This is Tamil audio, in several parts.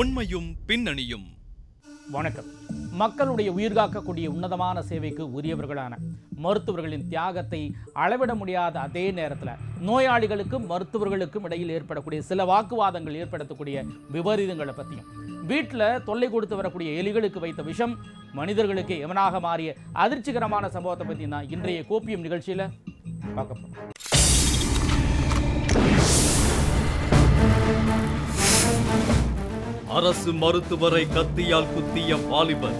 உண்மையும் பின்னணியும். வணக்கம். மக்களுடைய உயிர் காக்கக்கூடிய உன்னதமான சேவைக்கு உரியவர்களான மருத்துவர்களின் தியாகத்தை அளவிட முடியாத அதே நேரத்தில் நோயாளிகளுக்கும் மருத்துவர்களுக்கும் இடையில் ஏற்படக்கூடிய சில வாக்குவாதங்கள் ஏற்படுத்தக்கூடிய விபரீதங்களை பற்றியும் வீட்டில் தொல்லை கொடுத்து வரக்கூடிய எலிகளுக்கு வைத்த விஷம் மனிதர்களுக்கு எவனாக மாறிய அதிர்ச்சிகரமான சம்பவத்தை பற்றி நான் இன்றைய கோப்பியம் நிகழ்ச்சியில் பார்க்க போகிறோம் அரசு மருத்துவரை கத்தியால் குத்திய வாலிபர்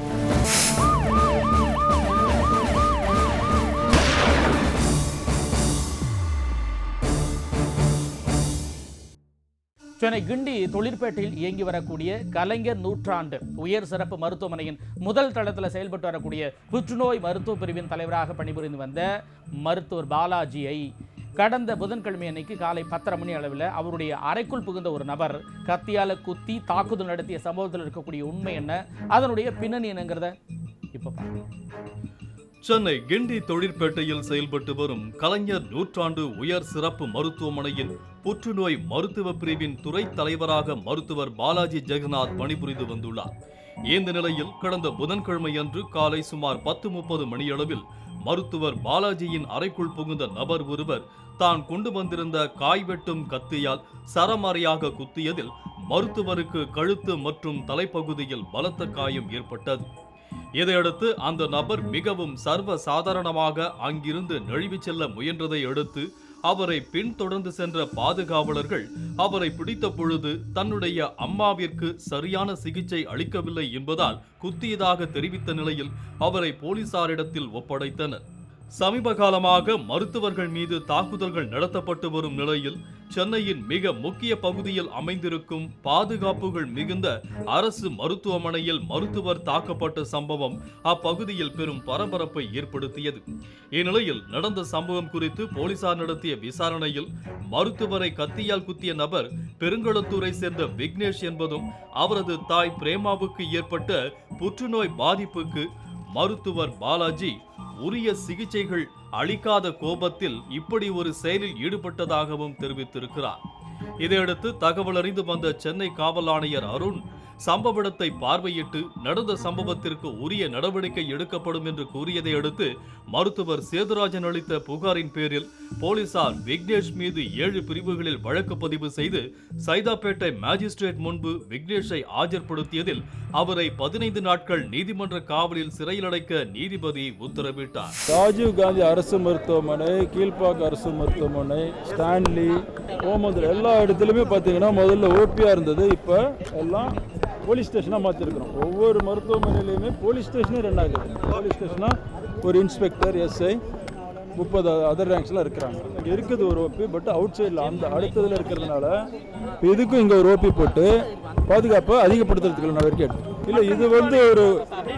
சென்னை கிண்டி தொழிற்பேட்டையில் இயங்கி வரக்கூடிய கலைஞர் நூற்றாண்டு உயர் சிறப்பு மருத்துவமனையின் முதல் தளத்தில் செயல்பட்டு வரக்கூடிய புற்றுநோய் மருத்துவ பிரிவின் தலைவராக பணிபுரிந்து வந்த மருத்துவர் பாலாஜியை கடந்த புதன்கிழமை அன்னைக்கு காலை பத்தரை மணி அளவில் அவருடைய அறைக்குள் புகுந்த ஒரு நபர் கத்தியால குத்தி தாக்குதல் நடத்திய சம்பவத்தில் இருக்கக்கூடிய உண்மை என்ன? அதனுடைய பின்னணி என்னங்கிறத இப்போ பார்க்கலாம். சென்னை கிண்டி தொழிற்பேட்டையில் செயல்பட்டு வரும் கலைஞர் நூற்றாண்டு உயர் சிறப்பு மருத்துவமனையின் புற்றுநோய் மருத்துவ பிரிவின் துறை தலைவராக மருத்துவர் பாலாஜி ஜெகநாத் பணிபுரிந்து வந்துள்ளார். இந்த நிலையில் கடந்த புதன்கிழமை அன்று காலை சுமார் பத்து முப்பது மணியளவில் மருத்துவர் பாலாஜியின் அறைக்குள் புகுந்த நபர் ஒருவர் தான் கொண்டு வந்திருந்த காய் வெட்டும் கத்தியால் சரமாரியாக குத்தியதில் மருத்துவருக்கு கழுத்து மற்றும் தலைப்பகுதியில் பலத்த காயம் ஏற்பட்டது. இதையடுத்து அந்த நபர் மிகவும் சர்வ சாதாரணமாக அங்கிருந்து நழுவி செல்ல முயன்றதை அடுத்து அவரை பின்தொடர்ந்து சென்ற பாதுகாவலர்கள் அவரை பிடித்த பொழுது தன்னுடைய அம்மாவிற்கு சரியான சிகிச்சை அளிக்கவில்லை என்பதால் குத்தியதாக தெரிவித்த நிலையில் அவரை போலீசாரிடத்தில் ஒப்படைத்தனர். சமீப காலமாக மருத்துவர்கள் மீது தாக்குதல்கள் நடத்தப்பட்டு வரும் நிலையில் சென்னையின் மிக முக்கிய பகுதியில் அமைந்திருக்கும் பாதுகாப்புகள் மிகுந்த அரசு மருத்துவமனையில் மருத்துவர் தாக்கப்பட்ட சம்பவம் அப்பகுதியில் பெரும் பரபரப்பை ஏற்படுத்தியது. இந்நிலையில் நடந்த சம்பவம் குறித்து போலீசார் நடத்திய விசாரணையில் மருத்துவரை கத்தியால் குத்திய நபர் பெருங்களத்தூரை சேர்ந்த விக்னேஷ் என்பதும் அவரது தாய் பிரேமாவுக்கு ஏற்பட்ட புற்றுநோய் பாதிப்புக்கு மருத்துவர் பாலாஜி உரிய சிகிச்சைகள் அளிக்காத கோபத்தில் இப்படி ஒரு செயலில் ஈடுபட்டதாகவும் தெரிவித்திருக்கிறார். இதையடுத்து தகவல் அறிந்து வந்த சென்னை காவல் ஆணையர் அருண் சம்பவ இடத்தை பார்வையிட்டு நடந்த சம்பவத்திற்கு உரிய நடவடிக்கை எடுக்கப்படும் என்று கூறியதை அடுத்து மருத்துவர் சேதுராஜன் அளித்த புகாரின் பேரில் போலீசார் விக்னேஷ் மீது ஏழு பிரிவுகளில் வழக்கு பதிவு செய்து சைதாப்பேட்டை மேஜிஸ்ட்ரேட் முன்பு விக்னேஷை ஆஜர்படுத்தியதில் அவரை பதினைந்து நாட்கள் நீதிமன்ற காவலில் சிறையில் அடைக்க நீதிபதி உத்தரவிட்டார். ராஜீவ் காந்தி அரசு மருத்துவமனை கீழ்ப்பாக்க அரசு மருத்துவமனை ஸ்டான்லி ஓமந்தூர் எல்லா இடத்துலையுமே பார்த்தீங்கன்னா முதல்ல ஓபியாக இருந்தது. இப்போ எல்லாம் போலீஸ் ஸ்டேஷனாக மாற்றிருக்கிறோம் ஒவ்வொரு மருத்துவமனையிலையுமே போலீஸ் ஸ்டேஷனே ரெண்டாகுது போலீஸ் ஸ்டேஷனாக ஒரு இன்ஸ்பெக்டர் எஸ்ஐ முப்பது அதர் ரேங்க்ஸ்லாம் இருக்கிறாங்க. இங்கே இருக்குது ஒரு ஓபி பட் அவுட் சைடில் அந்த அடுத்ததில் இருக்கிறதுனால இப்ப இதுக்கும் இங்கே ஒரு ஓபி போட்டு பாதுகாப்பை அதிகப்படுத்துறதுக்கு நடவடிக்கை எடுத்து இல்லை இது வந்து ஒரு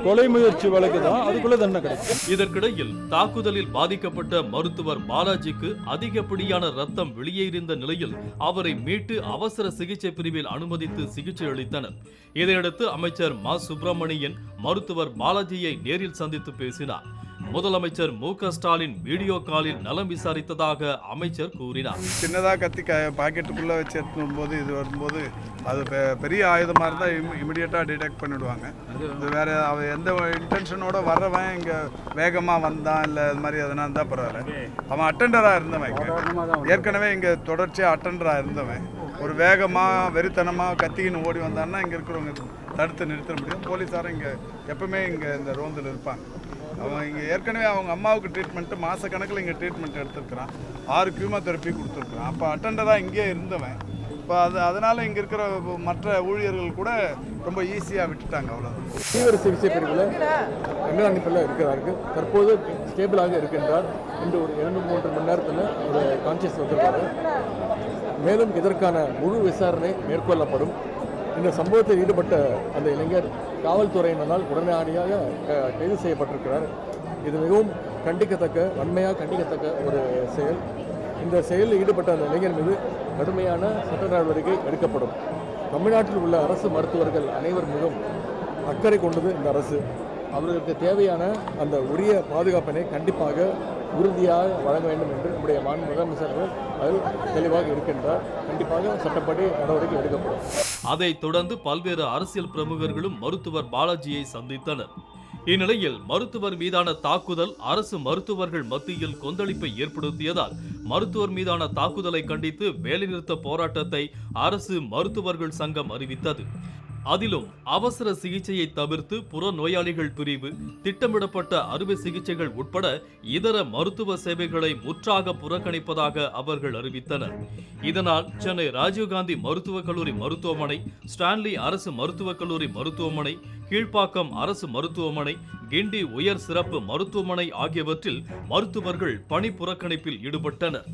கொலை முயற்சி வழக்கு தான். அதுக்குள்ள தண்டனை கிடைக்கும். இதற்கிடையில் தாக்குதலில் பாதிக்கப்பட்ட மருத்துவர் பாலாஜிக்கு அதிகப்படியான ரத்தம் வெளியேறிந்த நிலையில் அவரை மீட்டு அவசர சிகிச்சை பிரிவில் அனுமதித்து சிகிச்சை அளித்தனர். இதையடுத்து அமைச்சர் மா. சுப்பிரமணியன் மருத்துவர் பாலாஜியை நேரில் சந்தித்து பேசினார். முதலமைச்சர் மு ஸ்டாலின் வீடியோ காலில் நலம் விசாரித்ததாக அமைச்சர் கூறினார். சின்னதாக கத்தி க பாக்கெட்டுக்குள்ளே வச்சு எடுத்துன்னு போது இது வரும்போது அது பெ- பெரிய ஆயுதமாக இருந்தால் இம் இமிடியேட்டாக டிடெக்ட் பண்ணிவிடுவாங்க இது வேறு அவன் எந்த இன்டென்ஷனோட வர்றவன் இங்கே வேகமாக வந்தான் இல்லை இது மாதிரி எதனா இருந்தால் பரவாயில்ல. அவன் அட்டெண்டராக இருந்தவன் ஏற்கனவே இங்கே தொடர்ச்சியாக அட்டெண்டராக இருந்தவன். ஒரு வேகமாக வெறித்தனமாக கத்திக்கின்னு ஓடி வந்தான்னா இங்கே இருக்கிறவங்க தடுத்து நிறுத்த முடியும். போலீஸாரும் இங்கே எப்பவுமே இங்கே இந்த ரோந்தில் இருப்பாங்க. அவன் இங்கே ஏற்கனவே அவங்க அம்மாவுக்கு ட்ரீட்மெண்ட்டு மாதக்கணக்கில் இங்கே ட்ரீட்மெண்ட் எடுத்திருக்கிறான். ஆறு கியூமோதெரப்பி கொடுத்துருக்குறான். அப்போ அட்டண்டராக இங்கேயே இருந்தவன். இப்போ அது அதனால் இங்கே இருக்கிற மற்ற ஊழியர்கள் கூட ரொம்ப ஈஸியாக விட்டுட்டாங்க அவ்வளோதான் தீவிர சிகிச்சை பிரிவில் கண்காணிப்பில் இருக்கிறார்கள். தற்போது ஸ்டேபிளாக இருக்கின்றார் இன்று ஒரு இரண்டு மூன்று மணி நேரத்தில் ஒரு கான்சியஸ் வந்திருக்காரு மேலும் இதற்கான முழு விசாரணை மேற்கொள்ளப்படும். இந்த சம்பவத்தில் ஈடுபட்ட அந்த இளைஞர் காவல்துறையினரால் உடனடியாக க- கைது செய்யப்பட்டிருக்கிறார். இது மிகவும் கண்டிக்கத்தக்க வன்மையாக கண்டிக்கத்தக்க ஒரு செயல். இந்த செயலில் ஈடுபட்ட அந்த இளைஞர் மீது கடுமையான சட்ட நடவடிக்கை எடுக்கப்படும். தமிழ்நாட்டில் உள்ள அரசு மருத்துவர்கள் அனைவர் மீதும் அக்கறை கொண்டது இந்த அரசு. அவர்களுக்கு தேவையான அந்த உரிய பாதுகாப்பினை கண்டிப்பாக உறுதியாக வழங்க வேண்டும் என்று நம்முடைய மாநில முதலமைச்சர் அதில் தெளிவாக இருக்கின்றார். கண்டிப்பாக சட்டப்படி நடவடிக்கை எடுக்கப்படும். அதைத் தொடர்ந்து பல்வேறு அரசியல் பிரமுகர்களும் மருத்துவர் பாலாஜியை சந்தித்தனர். இந்நிலையில் மருத்துவர் மீதான தாக்குதல் அரசு மருத்துவர்கள் மத்தியில் கொந்தளிப்பை ஏற்படுத்தியதால் மருத்துவர் மீதான தாக்குதலை கண்டித்து வேலைநிறுத்த போராட்டத்தை அரசு மருத்துவர்கள் சங்கம் அறிவித்தது. அதிலும் அவசர சிகிச்சையை தவிர்த்து புற நோயாளிகள் பிரிவு திட்டமிடப்பட்ட அறுவை சிகிச்சைகள் உட்பட இதர மருத்துவ சேவைகளை முற்றாக புறக்கணிப்பதாக அவர்கள் அறிவித்தனர். இதனால் சென்னை ராஜீவ்காந்தி மருத்துவக் கல்லூரி மருத்துவமனை ஸ்டான்லி அரசு மருத்துவக் கல்லூரி மருத்துவமனை கீழ்ப்பாக்கம் அரசு மருத்துவமனை கிண்டி உயர் சிறப்பு மருத்துவமனை ஆகியவற்றில் மருத்துவர்கள் பணி புறக்கணிப்பில் ஈடுபட்டனர்.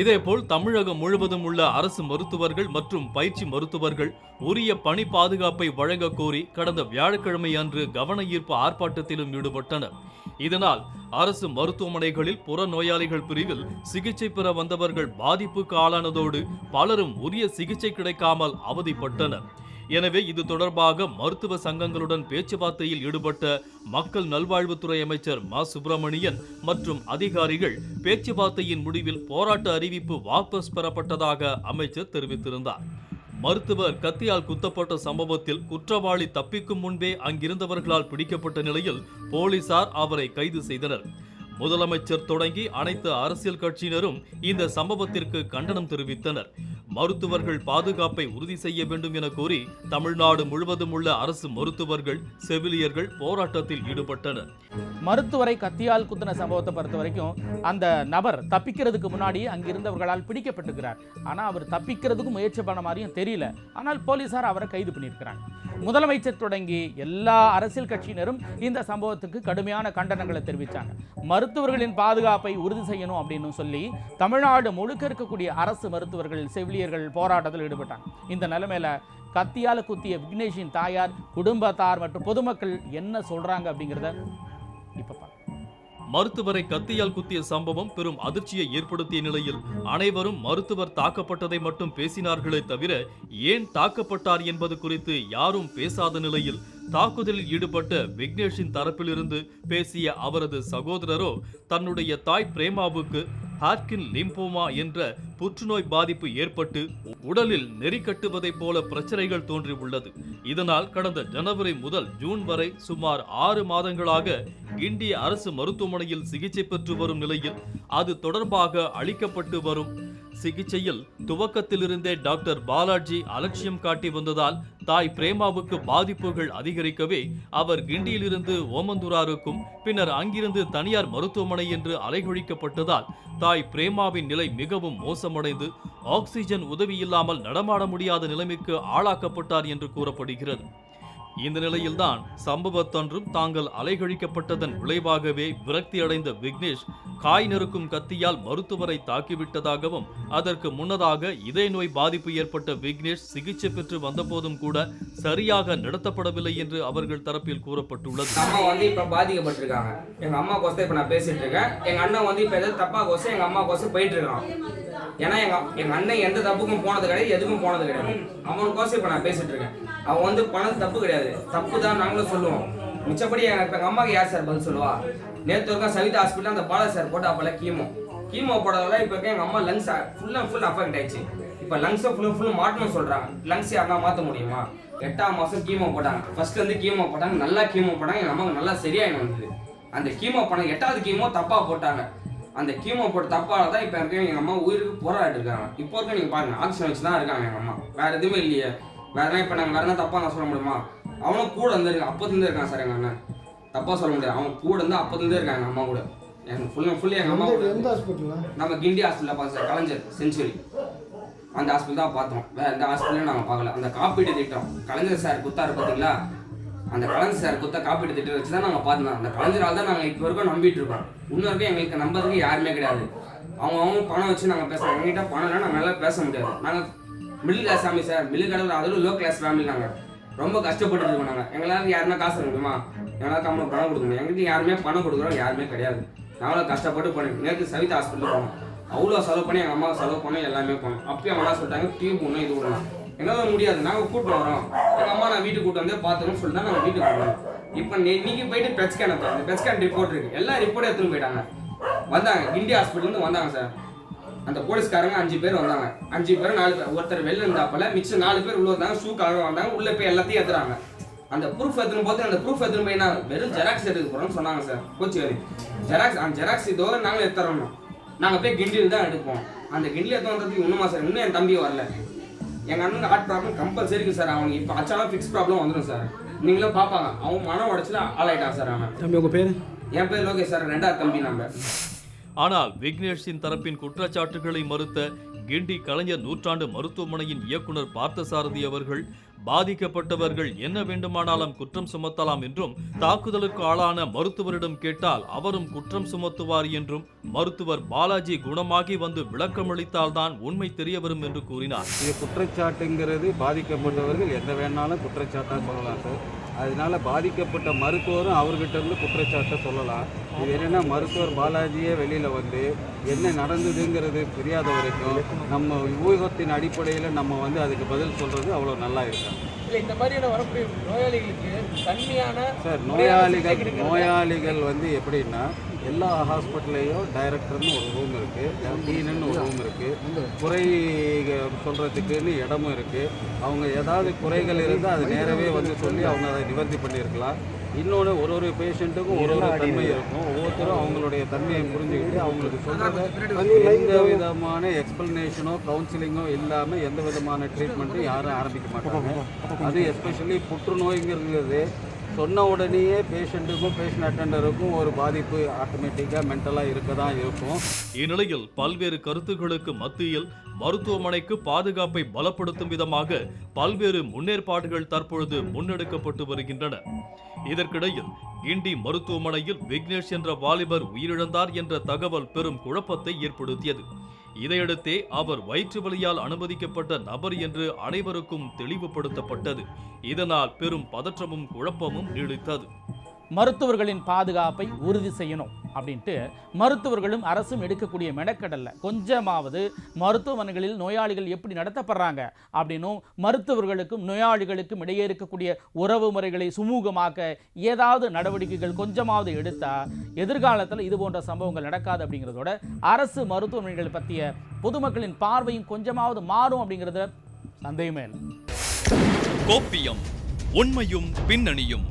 இதேபோல் தமிழகம் முழுவதும் உள்ள அரசு மருத்துவர்கள் மற்றும் பயிற்சி மருத்துவர்கள் உரிய பணி பாதுகாப்பை வழங்க கோரி கடந்த வியாழக்கிழமை அன்று கவன ஈர்ப்பு ஆர்ப்பாட்டத்திலும் ஈடுபட்டனர். இதனால் அரசு மருத்துவமனைகளில் புற நோயாளிகள் பிரிவில் சிகிச்சை பெற வந்தவர்கள் பாதிப்புக்கு ஆளானதோடு பலரும் உரிய சிகிச்சை கிடைக்காமல் அவதிப்பட்டனர். எனவே இது தொடர்பாக மருத்துவ சங்கங்களுடன் பேச்சுவார்த்தையில் ஈடுபட்ட மக்கள் நல்வாழ்வுத்துறை அமைச்சர் மா. சுப்பிரமணியன் மற்றும் அதிகாரிகள் பேச்சுவார்த்தையின் முடிவில் போராட்ட அறிவிப்பு வாபஸ் பெறப்பட்டதாக அமைச்சர் தெரிவித்திருந்தார். மருத்துவர் கத்தியால் குத்தப்பட்ட சம்பவத்தில் குற்றவாளி தப்பிக்கும் முன்பே அங்கிருந்தவர்களால் பிடிக்கப்பட்ட நிலையில் போலீசார் அவரை கைது செய்தனர். முதலமைச்சர் தொடங்கி அனைத்து அரசியல் கட்சியினரும் இந்த சம்பவத்திற்கு கண்டனம் தெரிவித்தனர். மருத்துவர்கள் பாதுகாப்பை உறுதி செய்ய வேண்டும் என கோரி தமிழ்நாடு முழுவதும் உள்ள அரசு மருத்துவர்கள் செவிலியர்கள் போராட்டத்தில் ஈடுபட்டனர். மருத்துவரை கத்தியால் குத்தின சம்பவத்தை பொறுத்த வரைக்கும் அந்த நபர் தப்பிக்கிறதுக்கு முன்னாடி அங்கிருந்தவர்களால் பிடிக்கப்பட்டிருக்கிறார் ஆனால் அவர் தப்பிக்கிறதுக்கு முயற்சி பண்ண மாதிரியும் தெரியல. ஆனால் போலீசார் அவரை கைது பண்ணியிருக்கிறாங்க. முதலமைச்சர் தொடங்கி எல்லா அரசியல் கட்சியினரும் இந்த சம்பவத்துக்கு கடுமையான கண்டனங்களை தெரிவித்தாங்க மருத்துவர்களின் பாதுகாப்பை உறுதி செய்யணும் அப்படின்னு சொல்லி தமிழ்நாடு முழுக்க இருக்கக்கூடிய அரசு மருத்துவர்கள் செவிலியர் ஊழியர்கள் போராட்டத்தில் ஈடுபட்டாங்க. இந்த நிலைமையில் கத்தியால் குத்திய விக்னேஷின் தாயார் குடும்பத்தார் மற்றும் பொதுமக்கள் என்ன சொல்கிறாங்க அப்படிங்கிறத இப்போ பார்க்கலாம் மருத்துவரை கத்தியால் குத்திய சம்பவம் பெரும் அதிர்ச்சியை ஏற்படுத்திய நிலையில் அனைவரும் மருத்துவர் தாக்கப்பட்டதை மட்டும் பேசினார்களே தவிர ஏன் தாக்கப்பட்டார் என்பது குறித்து யாரும் பேசாத நிலையில் தாக்குதலில் ஈடுபட்ட விக்னேஷின் தரப்பிலிருந்து பேசிய அவரது சகோதரரோ தன்னுடைய தாய் பிரேமாவுக்கு ஹார்கின் லிம்போமா என்ற புற்றுநோய் பாதிப்பு ஏற்பட்டு உடலில் நெறி கட்டுவதைப் போல பிரச்சனைகள் தோன்றி உள்ளது. இதனால் கடந்த ஜனவரி முதல் ஜூன் வரை சுமார் ஆறு மாதங்களாக கிண்டி அரசு மருத்துவமனையில் சிகிச்சை பெற்று வரும் நிலையில் அது தொடர்பாக அளிக்கப்பட்டு வரும் சிகிச்சையில் துவக்கத்திலிருந்தே டாக்டர் பாலாஜி அலட்சியம் காட்டி வந்ததால் தாய் பிரேமாவுக்கு பாதிப்புகள் அதிகரிக்கவே அவர் கிண்டியிலிருந்து ஓமந்துராருக்கும் பின்னர் அங்கிருந்து தனியார் மருத்துவமனை என்று அலைகழிக்கப்பட்டதால் தாய் பிரேமாவின் நிலை மிகவும் மோசம் மோசமடைந்து ஆக்சிஜன் உதவி இல்லாமல் நடமாட முடியாத நிலைமைக்கு ஆளாக்கப்பட்டார் என்று கூறப்படுகிறது. இந்த நிலையில்தான் சம்பவத்தன்றும் தாங்கள் அலைகழிக்கப்பட்டதன் விளைவாகவே விரக்தியடைந்த விக்னேஷ் காய் நறுக்கும் கத்தியால் மருத்துவரை தாக்கிவிட்டதாகவும் அதற்கு முன்னதாக இதய நோய் பாதிப்பு ஏற்பட்ட விக்னேஷ் சிகிச்சை பெற்று வந்தபோதும் கூட சரியாக நடத்தப்படவில்லை என்று அவர்கள் தரப்பில் கூறப்பட்டுள்ளது. அம்மா வந்து இப்ப பாதிக்கப்பட்டிருக்காங்க. எங்க அம்மா கோசம் இப்ப நான் பேசிட்டு இருக்கேன். எங்க அண்ணன் வந்து இப்ப ஏதாவது தப்பா கோசம் எங்க அம்மா கோசம் போயிட்டு இருக்கான் ஏன்னா எங்க எங்க அண்ணன் எந்த தப்புக்கும் போனது கிடையாது எதுக்கும் போனது கிடையாது. அவனுக்கோசம் இப்ப நான் பேசிட்டு இருக்கேன். அவன் வந்து பணம் தப்பு கிடையாது. தப்பு தான் நாங்களும் சொல்லுவோம். மிச்சப்படி எங்க எங்கள் அம்மாவுக்கு அம்மாக்கு யார் சார் பதில் சொல்லுவா? நேற்று ஒருக்கா சவிதா ஹாஸ்பிட்டல் அந்த பாலா சார் போட்டாப்பல கீமோ கீமோ போடுறதால இப்போ இருக்க எங்க அம்மா lungs full and full affect ஆயிடுச்சு. இப்போ லங்ஸை ஃபுல் ஃபுல் மாட்டணும்னு சொல்றாங்க. லங்ஸ் யாருனா மாற்ற முடியுமா? எட்டாம் மாதம் கீமோ போட்டாங்க. ஃபர்ஸ்ட் வந்து கீமோ போட்டாங்க. நல்லா கீமோ போட்டாங்க. எங்கள் அம்மாவுக்கு நல்லா சரியாயின்னு வந்தது. அந்த கீமோ பண்ண எட்டாவது கீமோ தப்பாக போட்டாங்க. அந்த கீமோ போட்ட தப்பால தான் இப்போ இருக்க எங்கள் அம்மா உயிருக்கு போராடிட்டு இருக்காங்க. இப்போ இருக்க நீங்கள் பாருங்க. ஆக்சிஜன் வச்சு தான் இருக்காங்க எங்கள் அம்மா. வேற எதுவுமே இல்லையே. வேற இப்போ நாங்கள் வேற என்ன தப்பா நான் சொல்ல முடியுமா? அவனும் கூட இருந்திருக்கான் அப்போதுலேருந்து இருக்கான் சார் எங்க அண்ணன். தப்பா சொல்ல முடியாது. அவன் கூட இருந்து அப்போதுலேருந்தே இருக்காங்க எங்க அம்மா கூட. எங்க ஃபுல் அண்ட் ஃபுல்லி எங்க அம்மா கூட. எந்த ஹாஸ்பிட்டல் நம்ம கிண்டி ஹாஸ்பிட்டலில் பார்த்தோம் சார் கலைஞர் செஞ்சுரி. அந்த ஹாஸ்பிட்டல் தான் பார்த்தோம். வேற எந்த ஹாஸ்பிட்டலையும் நாங்கள் பார்க்கல. அந்த காப்பீடு திட்டம் கலைஞர் சார் குத்தாரு பார்த்தீங்களா அந்த கலைஞர் சார் குத்த காப்பீடு திட்டம் வச்சு தான் நாங்கள் பார்த்தோம். அந்த கலைஞரால் தான் நாங்கள் இப்போ வரைக்கும் நம்பிட்டு இருக்கோம். இன்னும் வரைக்கும் எங்களுக்கு நம்புறதுக்கு யாருமே கிடையாது. அவங்க அவங்க பணம் வச்சு நாங்கள் பேசுகிறோம் எங்ககிட்ட பணம் இல்லை நாங்கள் பேச முடியாது. நாங்கள் middle class family sir middle கடவுள் அதிலும் லோ கிளாஸ் ஃபேமிலி நாங்கள் ரொம்ப கஷ்டப்பட்டு இருக்கோம் நாங்கள் எங்களால் யாருன்னா காசு தர முடியுமா? எங்களால் கம்மி பணம் கொடுக்க முடியும்? யாருமே பணம் கொடுக்குறோம் யாருமே கிடையாது. நாங்களும் கஷ்டப்பட்டு போனோம். நேற்று சவிதா ஹாஸ்பிட்டல் போனோம். அவ்வளோ செலவு பண்ணி எங்கள் அம்மாவுக்கு செலவு பண்ணி எல்லாமே பண்ணோம் அப்பயும் அவங்க சொல்லிட்டாங்க டியூப் ஒன்றும் இது விடலாம் என்னால் முடியாது. நாங்கள் கூப்பிட்டு வரோம். எங்கள் அம்மா நான் வீட்டுக்கு கூட்டு வந்தே பார்த்துருன்னு சொல்லிட்டு நாங்கள் வீட்டுக்கு வரோம். இப்போ இன்னைக்கு போயிட்டு பெட்ஸ்கேன் அந்த பெட்ஸ்கேன் ரிப்போர்ட் இருக்கு. எல்லா ரிப்போர்ட்டும் எடுத்துகிட்டு போயிட்டாங்க. வந்தாங்க. கிண்டி ஹாஸ்பிட்டல்லேருந்து வந்தாங்க சார் அந்த போலீஸ்காரங்க அஞ்சு பேர் வந்தாங்க. அஞ்சு பேர் நாலு பேர். ஒருத்தர் வெளில இருந்தாப்பல மிச்சம் நாலு பேர் உள்ள வந்தாங்க ஷூ கலர் வந்தாங்க உள்ள போய் எல்லாத்தையும் ஏத்துறாங்க. அந்த ப்ரூஃப் எடுத்துன்னு போது அந்த ப்ரூஃப் எடுத்துன்னு போய் நான் வெறும் ஜெராக்ஸ் எடுக்க போறோம்னு சொன்னாங்க சார் கோச்சிகாரி ஜெராக்ஸ் அந்த ஜெராக்ஸ் இதோ நாங்களும் எடுத்துறோம் நாங்கள் போய் கிண்டியில் தான் எடுப்போம். அந்த கிண்டியில் எடுத்து வந்ததுக்கு இன்னுமா சார் இன்னும் என் தம்பி வரல. எங்கள் அண்ணனுக்கு ஹார்ட் ப்ராப்ளம் கம்பல்சரி இருக்கு சார் அவனுக்கு இப்போ அச்சாலும் ஃபிக்ஸ் ப்ராப்ளம் வந்துடும் சார் நீங்களும் பார்ப்பாங்க அவன் மன உடச்சில ஆளாயிட்டான் சார் அவன். தம்பி உங்கள் பேர்? என் பேர் லோகேஷ் சார் ரெண்டாவது தம்பி நம்ம. ஆனால் விக்னேஷின் தரப்பின் குற்றச்சாட்டுகளை மறுத்த கிண்டி கலைஞர் நூற்றாண்டு மருத்துவமனையின் இயக்குனர் பார்த்தசாரதி அவர்கள் பாதிக்கப்பட்டவர்கள் என்ன வேண்டுமானாலும் குற்றம் சுமத்தலாம் என்றும் தாக்குதலுக்கு ஆளான மருத்துவரிடம் கேட்டால் அவரும் குற்றம் சுமத்துவார் என்றும் மருத்துவர் பாலாஜி குணமாகி வந்து விளக்கமளித்தால்தான் உண்மை தெரியவரும் என்று கூறினார். குற்றச்சாட்டுங்கிறது பாதிக்கப்பட்டவர்கள் எந்த வேணாலும் குற்றச்சாட்டாக சொல்லலாம் சார். அதனால பாதிக்கப்பட்ட மருத்துவரும் அவர்கிட்ட இருந்து குற்றச்சாட்டை சொல்லலாம். இது என்னன்னா மருத்துவர் பாலாஜியே வெளியில் வந்து என்ன நடந்ததுங்கிறது தெரியாத வரைக்கும் நம்ம ஊகத்தின் அடிப்படையில் நம்ம வந்து அதுக்கு பதில் சொல்கிறது அவ்வளோ நல்லா இருக்கும் இல்லை இந்த மாதிரியான வரக்கூடிய நோயாளிகளுக்கு தன்மையான சார் நோயாளிகள் நோயாளிகள் வந்து எப்படின்னா எல்லா ஹாஸ்பிட்டல்லையும் டைரக்டர்னு ஒரு ரூம் இருக்குது டீனுன்னு ஒரு ரூம் இருக்குது குறை சொல்கிறதுக்குன்னு இடமும் இருக்குது அவங்க ஏதாவது குறைகள் இருந்தால் அது நேரவே வந்து சொல்லி அவங்க அதை நிவர்த்தி பண்ணியிருக்கலாம். இன்னொன்று ஒரு ஒரு பேஷண்ட்டுக்கும் ஒரு ஒரு தன்மை இருக்கும். ஒவ்வொருத்தரும் அவங்களுடைய தன்மையை புரிஞ்சுக்கிட்டு அவங்களுக்கு சொல்கிறத எந்த விதமான எக்ஸ்பிளனேஷனோ கவுன்சிலிங்கோ இல்லாமல் எந்த விதமான ட்ரீட்மெண்ட்டும் யாரும் ஆரம்பிக்க மாட்டாங்க. அது எஸ்பெஷலி புற்றுநோய்ங்கிறது சொன்ன உடனேயே பேஷண்ட்டுக்கும் பேஷண்ட் அட்டண்டருக்கும் ஒரு பாதிப்பு ஆட்டோமேட்டிக்காக மென்டலாக இருக்க தான் இருக்கும். இந்நிலையில் பல்வேறு கருத்துக்களுக்கு மத்தியில் மருத்துவமனைக்கு பாதுகாப்பை பலப்படுத்தும் விதமாக பல்வேறு முன்னேற்பாடுகள் தற்பொழுது முன்னெடுக்கப்பட்டு வருகின்றன. இதற்கிடையில் கிண்டி மருத்துவமனையில் விக்னேஷ் என்ற வாலிபர் உயிரிழந்தார் என்ற தகவல் பெரும் குழப்பத்தை ஏற்படுத்தியது. இதையடுத்தே அவர் வயிற்று வலியால் அனுமதிக்கப்பட்ட நபர் என்று அனைவருக்கும் தெளிவுபடுத்தப்பட்டது. இதனால் பெரும் பதற்றமும் குழப்பமும் நீடித்தது. மருத்துவர்களின் பாதுகாப்பை உறுதி செய்யணும் அப்படின்ட்டு மருத்துவர்களும் அரசும் எடுக்கக்கூடிய மெனக்கடல்ல. கொஞ்சமாவது மருத்துவமனைகளில் நோயாளிகள் எப்படி நடத்தப்படுறாங்க அப்படின்னும் மருத்துவர்களுக்கும் நோயாளிகளுக்கும் இடையே இருக்கக்கூடிய உறவு முறைகளை சுமூகமாக்க ஏதாவது நடவடிக்கைகள் கொஞ்சமாவது எடுத்தால் எதிர்காலத்தில் இது போன்ற சம்பவங்கள் நடக்காது அப்படிங்கிறதோட அரசு மருத்துவமனைகள் பற்றிய பொதுமக்களின் பார்வையும் கொஞ்சமாவது மாறும் அப்படிங்கிறத சந்தேகமே இல்லை. கோப்பியம் உண்மையும் பின்னணியும்.